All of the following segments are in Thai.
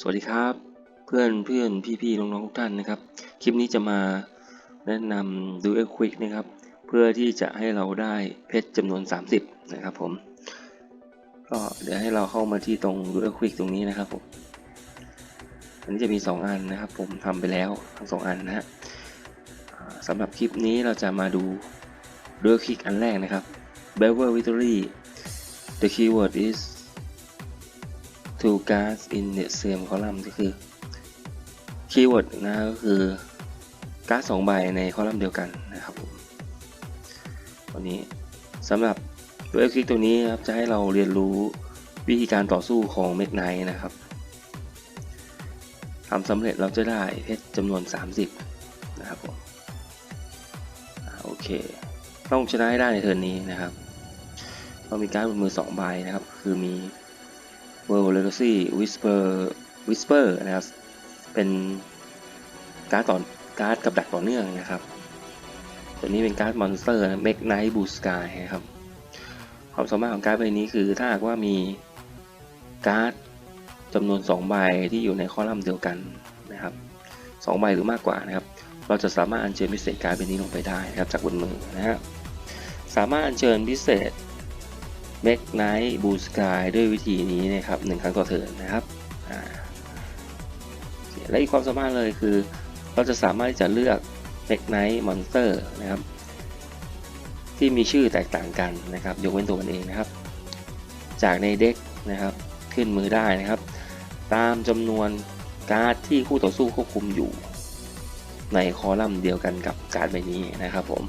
สวัสดีครับ เพื่อนเพื่อนพี่พี่น้องๆทุกท่านนะครับ คลิปนี้จะมาแนะนำดูเอ็กควิกนะครับ เพื่อที่จะให้เราได้เพชรจำนวน 30 นะครับผม ก็เดี๋ยวให้เราเข้ามาที่ตรงดูเอ็กควิกตรงนี้นะครับผมอันนี้จะมี 2 อันนะครับ ผมทำไปแล้วทั้ง 2 อันนะฮะสำหรับคลิปนี้เราจะมาดูดูเอ็กควิกอันแรกนะครับ b e v e r Victory the keyword is two cards in the same column ก็คือคีย์เวิร์ดนะก็คือการ์ดสองใบในคอลัมน์เดียวกันนะครับผมวันนี้สำหรับตัวเอ็กซิตัวนี้ครับจะให้เราเรียนรู้วิธีการต่อสู้ของเมกไนนะครับทำสำเร็จเราจะได้เพชรจำนวน 30 นะครับผมโอเค ต้องชนะให้ได้ในเทิร์นนี้นะครับเรามีการ์ดบนมือ2ใบนะครับ คือมี World Legacy Whisper Whisper นะครับ เป็นการ์ดต่อการ์ดกับดักต่อเนื่องนะครับ ตัวนี้เป็นการ์ดมอนสเตอร์ Make Night Blue Sky นะครับ ความสามารถของการ์ดใบนี้คือถ้าหากว่ามีการ์ดจำนวน 2 ใบที่อยู่ในคอลัมน์เดียวกันนะครับ2ใบหรือมากกว่านะครับ เราจะสามารถอัญเชิญพิเศษการ์ดใบนี้ลงไปได้นะครับจากบนมือนะฮะสามารถอัญเชิญพิเศษ m a g n i t Blue Sky ด้วยวิธีนี้นะครับหนึ่งครั้งต่อเทิร์นนะครับและอีกความสามารถเลยคือ เราจะสามารถที่จะเลือก m a g n i t Monster นะครับ ที่มีชื่อแตกต่างกันนะครับยกเว้นตัวมันเองนะครับ จากในเด็กนะครับขึ้นมือได้นะครับ ตามจำนวนการ์ดที่คู่ต่อสู้ควบคุมอยู่ ในคอลัมน์เดียวกันกับการ์ดใบนี้นะครับผม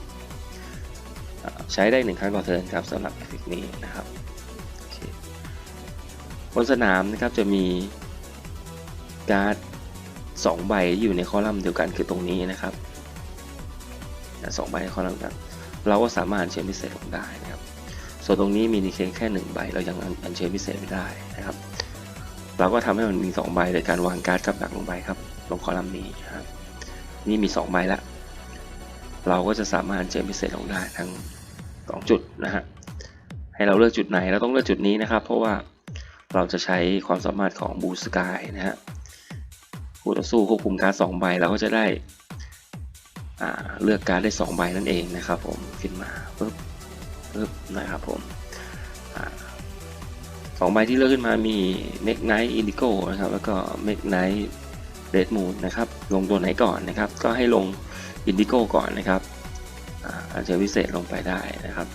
ใช้ได้หนึ่งครั้งต่อเทิร์นครับสำหรับเอฟเฟกนี้นะครับบนสนามนะครับจะมีการ์ดสองใบอยู่ในคอลัมน์เดียวกันคือตรงนี้นะครับสองใบในคอลัมน์กันเราก็สามารถอัญเชิญพิเศษลงได้นะครับ ส่วนตรงนี้มีดีเคแค่หนึ่งใบเรายังอัญเชิญพิเศษไม่ได้นะครับ เราก็ทำให้มันมีสองใบโดยการวางการ์ดกับดักลงไปครับลงคอลัมน์นี้นะครับนี่มีสองใบล้วเราก็จะสามารถอัญเชิญพิเศษลงได้ทั้ง 2 จุดนะฮะให้เราเลือกจุดไหนเราต้องเลือกจุดนี้นะครับ เพราะว่าเราจะใช้ความสามารถของบูสกายนะฮะคู่ต่อสู้ควบคุมการ์ดสองใบเราก็จะได้เลือกการ์ดได้ 2 ใบนั่นเองนะครับผมขึ้นมาปึ๊บปึ๊บนะครับผมสองใบที่เลือกขึ้นมามี m a g n i t Indigo นะครับแล้วก็ m a g n i t Red Moon นะครับลงตัวไหนก่อนนะครับ ก็ให้ลง Indigo ก่อนนะครับ อาจจะพิเศษลงไปได้นะครับ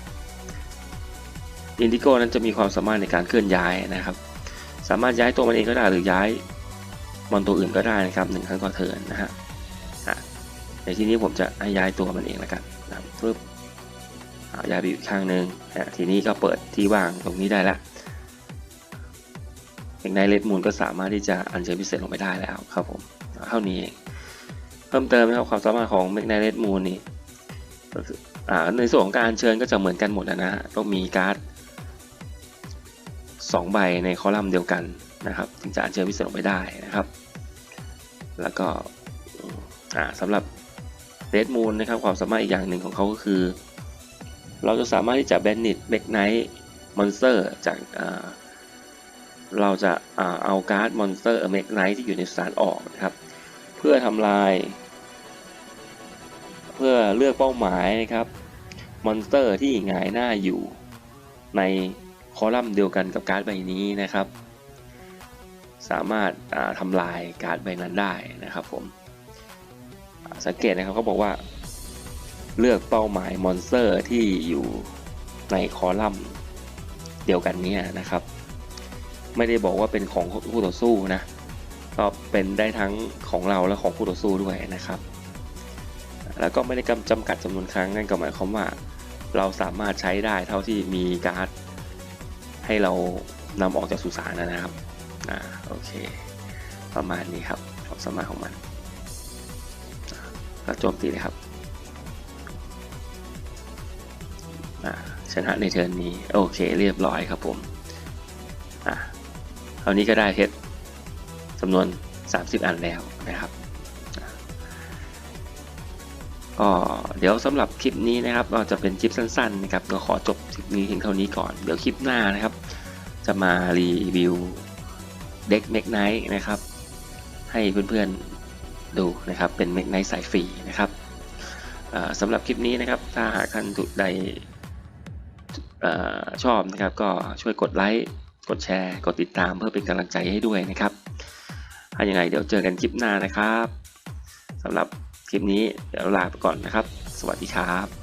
อินดิโกนั้นจะมีความสามารถในการเคลื่อนย้ายนะครับ สามารถย้ายตัวมันเองก็ได้หรือย้ายมอนตัวอื่นก็ได้นะครับหนึ่งครั้งต่อเทินนะฮะในที่นี้ผมจะย้ายตัวมันเองแล้วกันนะปึ๊บย้ายไปอีกข้างหนึ่งทีนี้ก็เปิดที่ว่างตรงนี้ได้แล้วอย่างในเลดมูลก็สามารถที่จะอัญเชิญพิเศษลงไปได้แล้วครับผมเท่านี้เองเพิ่มเติมนะครับความสามารถของเมกไนเลดมูลนี่ ในส่วนของการเชิญก็จะเหมือนกันหมดนะฮะต้องมีการ์ด2ใบในคอลัมน์เดียวกันนะครับถึงจะเชิญพิเศษลงไปได้นะครับ แล้วก็สำหรับเรดมูนนะครับความสามารถอีกอย่างหนึ่งของเขาก็คือ เราจะสามารถที่จะแบนนิตเบกไนท์มอนสเตอร์จากาเราจะเอาการ์ดมอนสเตอร์เมกไนท์ที่อยู่ในสานออกนะครับ เพื่อทำลาย พื่อเลือกเป้าหมายนะครับมอนสเตอร์ที่หงายหน้าอยู่ในคอลัมน์เดียวกันกับการ์ดใบนี้นะครับ สามารถทำลายการ์ดใบนั้นได้นะครับผมสังเกตนะครับเขาบอกว่า เลือกเป้าหมายมอนสเตอร์ที่อยู่ในคอลัมน์เดียวกันนี้นะครับ ไม่ได้บอกว่าเป็นของคู่ต่อสู้นะก็เป็นได้ทั้งของเราและของคู่ต่อสู้ด้วยนะครับ แล้วก็ไม่ได้กำจำกัดจำนวนครั้งนั่นก็หมายความว่า เราสามารถใช้ได้เท่าที่มีการ์ดให้เรานำออกจากสุสานนะครับอ่าโอเค ประมาณนี้ครับความสามารถของมันก็โจมตีเลยครับชนะในเทิร์นนี้ โอเคเรียบร้อยครับผมอ่าคราวนี้ก็ได้เพชรจำนวน 30 อันแล้วนะครับ ก็เดี๋ยวสำหรับคลิปนี้นะครับก็จะเป็นคลิปสั้นๆนะครับก็ขอจบคลิปนี้เพียงเท่านี้ก่อน เดี๋ยวคลิปหน้านะครับ จะมารีวิวเด็กเมกไนท์นะครับ ให้เพื่อนๆดูนะครับเป็นเมกไนท์สายฟรีนะครับอ่าสำหรับคลิปนี้นะครับถ้าหากท่านถูกใดอ่าชอบนะครับก็ช่วยกดไลค์กดแชร์ กดติดตามเพื่อเป็นกำลังใจให้ด้วยนะครับถ้ายังไงเดี๋ยวเจอกันคลิปหน้านะครับสำหรับ คลิปนี้เดี๋ยวลาไปก่อนนะครับ สวัสดีครับ